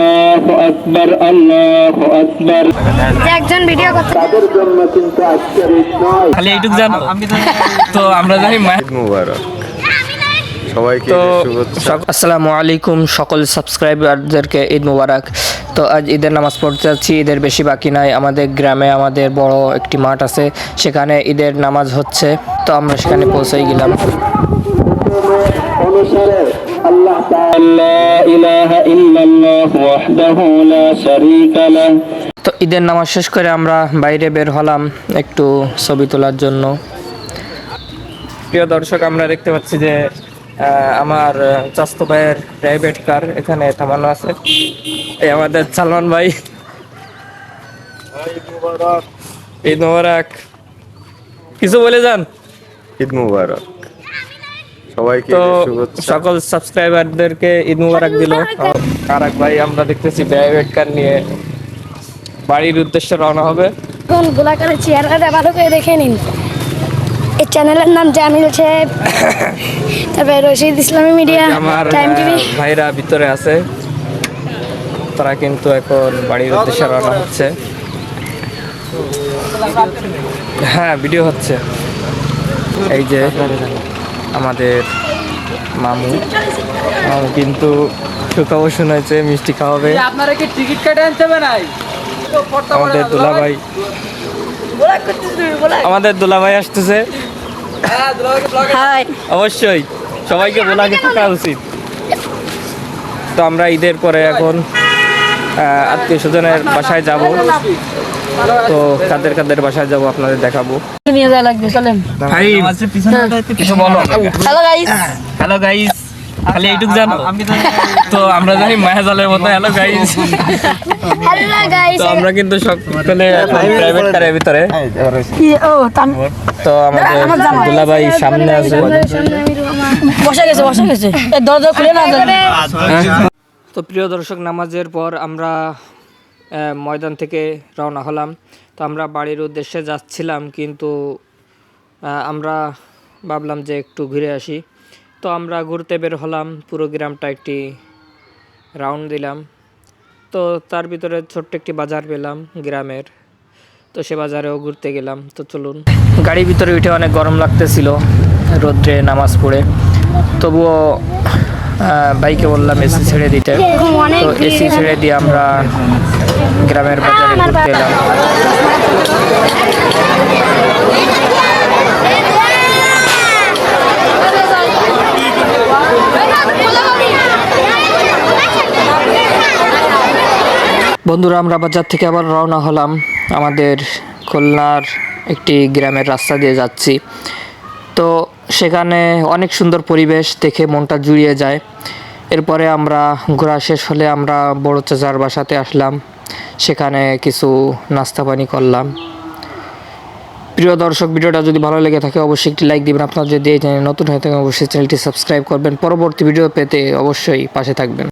আল্লাহ আকবার আল্লাহ আকবার। একজন ভিডিও করতে তাদের জন্য কিন্তু আজকের খালি এইটুক জানো? তো আমরা জানি মায়ের মুবারক। সবাইকে তো ঈদের শুভেচ্ছা আসসালামু আলাইকুম সকল সাবস্ক্রাইবারদেরকে ঈদ মুবারক। তো আজ ঈদের নামাজ পড়তে যাচ্ছি ঈদের বেশি বাকি নাই। আমাদের গ্রামে আমাদের বড় একটি মাঠ আছে সেখানে ঈদের নামাজ হচ্ছে। তো আমরা সেখানে পৌঁছেই গেলাম। অনুসারে আল্লাহ তাআলা ইলাহা ইল্লাল্লাহ ওয়াহদাহু লা শারীকা লাহ। তো ঈদের নামাজ শেষ করে আমরা বাইরে বের হলাম একটু ছবি তোলার জন্য। প্রিয় দর্শক আমরা দেখতে পাচ্ছি যে আহ, আমার চাস্তো ভাইয়ের প্রাইভেট কার এখানে থামানো আছে। এই আমাদের সালমান ভাই। ঈদ মোবারক। কিছু বলে যান। ঈদ মুবারক। সবাইকে শুভেচ্ছা। সকল সাবস্ক্রাইবারদেরকে ঈদ মুবারক দিল। আরাক ভাই আমরা দেখতেছি প্রাইভেট কার নিয়ে বাড়ির উদ্দেশ্যে রওনা হবে। কোন গোলাকারের চেহারাটা ভালো করে দেখে নিন। এই চ্যানেলের নাম জামিল সাহেব। তারপরে রশিদ ইসলামী মিডিয়া আমার ভাইরা ভিতরে আছে। তারা কিন্তু এখন বাড়ির উদ্দেশ্যে রওনা হচ্ছে। হ্যাঁ ভিডিও হচ্ছে। এই যে আমাদের মামু। মামু কিন্তু সুখবর শুনেছে মিষ্টি খাওয়াবে। আপনারা কি টিকিট কেটে আনতে হবে নাই? আমাদের দুলাভাই। আমাদের দুলাভাই আসতেছে। অবশ্যই সবাইকে বলাকে থাকা উচিত। তো আমরা ঈদের পরে এখন আত্মীয় স্বজনের বাসায় যাব। তো কাদের কাদের বাসায় যাব আপনাদের দেখাবো। নিয়ে যাওয়া লাগবে চলেন। ভাই কিছু বলো। হ্যালো গাইস হ্যালো গাইস খালি এইটুক জানো? তো আমরা জানি মায়া মতো। হ্যালো গাইস তো আমরা কিন্তু সকলে প্রাইভেট কারের ভিতরে। তো আমাদের দুলাভাই সামনে আছে। বসে গেছে বসে গেছে। দরজা খুলে না তো প্রিয় দর্শক, নামাজের পর আমরা ময়দান থেকে রওনা হলাম। তো আমরা বাড়ির উদ্দেশ্যে যাচ্ছিলাম, কিন্তু আমরা ভাবলাম যে একটু ঘুরে আসি। তো আমরা ঘুরতে বের হলাম, পুরো গ্রামটা একটি রাউন্ড দিলাম। তো তার ভিতরে ছোট্ট একটি বাজার পেলাম, গ্রামের। তো সে বাজারেও ঘুরতে গেলাম, তো চলুন। গাড়ির ভিতরে উঠে অনেক গরম লাগতেছিল, রোদ্রে নামাজ পড়ে। তবুও বাইকে বললাম এসি ছেড়ে দিতে। তো এসি ছেড়ে দিয়ে আমরা গ্রামের বাজারে ঘুরতে এলাম। বন্ধুরা আমরা বাজার থেকে আবার রওনা হলাম। আমাদের খুলনার একটি গ্রামের রাস্তা দিয়ে যাচ্ছি। তো সেখানে অনেক সুন্দর পরিবেশ দেখে মনটা জুড়িয়ে যায়। এরপরে আমরা ঘোরা শেষ হলে আমরা বড় চাচার বাসাতে আসলাম। সেখানে কিছু নাস্তা পানি করলাম। প্রিয় দর্শক, ভিডিওটা যদি ভালো লেগে থাকে অবশ্যই একটি লাইক দিবেন। আপনার যদি এই চ্যানেল নতুন হয়ে থাকেন, অবশ্যই চ্যানেলটি সাবস্ক্রাইব করবেন। পরবর্তী ভিডিও পেতে অবশ্যই পাশে থাকবেন।